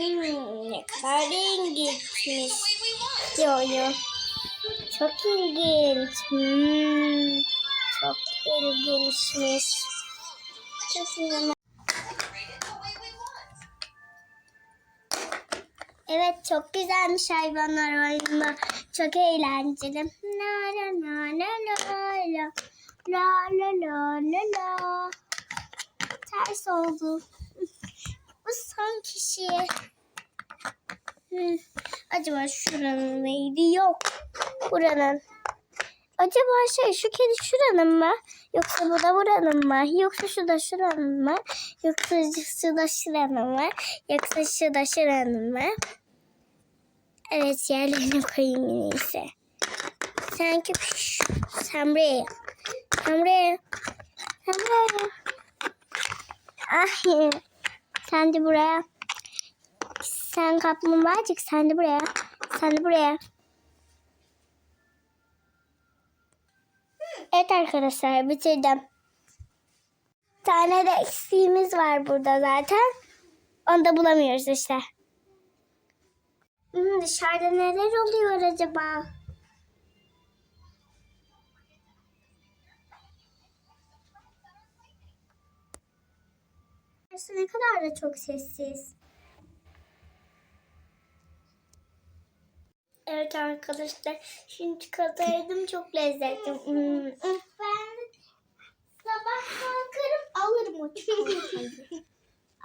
Bakın ne kadar ilginçmiş. Yoyo. Çok ilginç. Hmm. Çok ilginçmiş. Çok inanılmaz. Evet çok güzelmiş hayvanlar oyunu. Çok eğlenceli. La la la la la la la la la la la. Ters oldu. Kişi. Hmm, Acaba şuranın neydi? Yok. Buranın. Acaba şey şu kedi şuranın mı? Yoksa bu da buranın mı? Yoksa şu da şuranın mı? Yoksa şu da şuranın mı? Yoksa şu da şuranın mı? Evet yerlerine koyayım iyisi. Sen köpüş. Sen buraya. Sen buraya. Sen buraya. Ah. Sen de buraya. Sen kaplumbağacık sen de buraya. Sen de buraya. Evet arkadaşlar bitirdim. Bir tane de eksiğimiz var burada zaten. Onu da bulamıyoruz işte. Hmm, dışarıda neler oluyor acaba? Burası ne kadar da çok sessiz. Evet arkadaşlar. Şimdi yedim. Çok lezzetli. Hmm. Ben sabah kalkarım alırım o çikolatayı.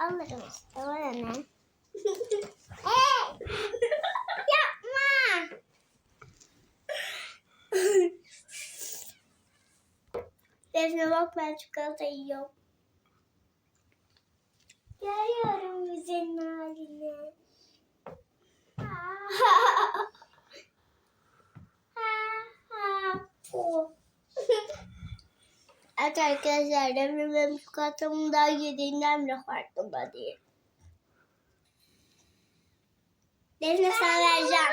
alırım işte. Bana ne? hey! Yapma! Defne bak ben çikolata yiyorum. evet arkadaşlar Defne benim çikolatamı daha yediğinden bile farkında değil. Defne sana vereceğim.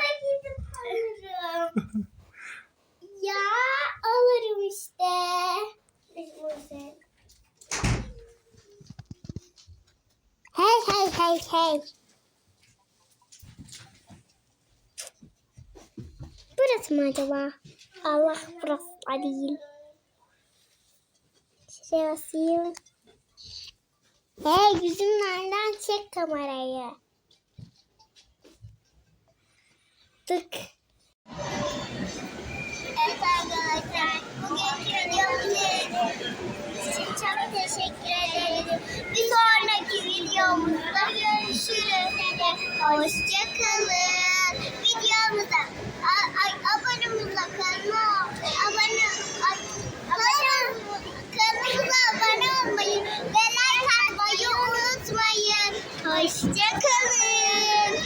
ya alırım işte. Hey hey hey hey. Neresi mi acaba? Allah burası değil. Şuraya basayım. Hey yüzüm nereden çek kamerayı? Tık. Evet arkadaşlar bugünkü için çok teşekkür ederim. Bir sonraki videomuzda görüşürüz. Hoşçakalın. Hoşçakalın.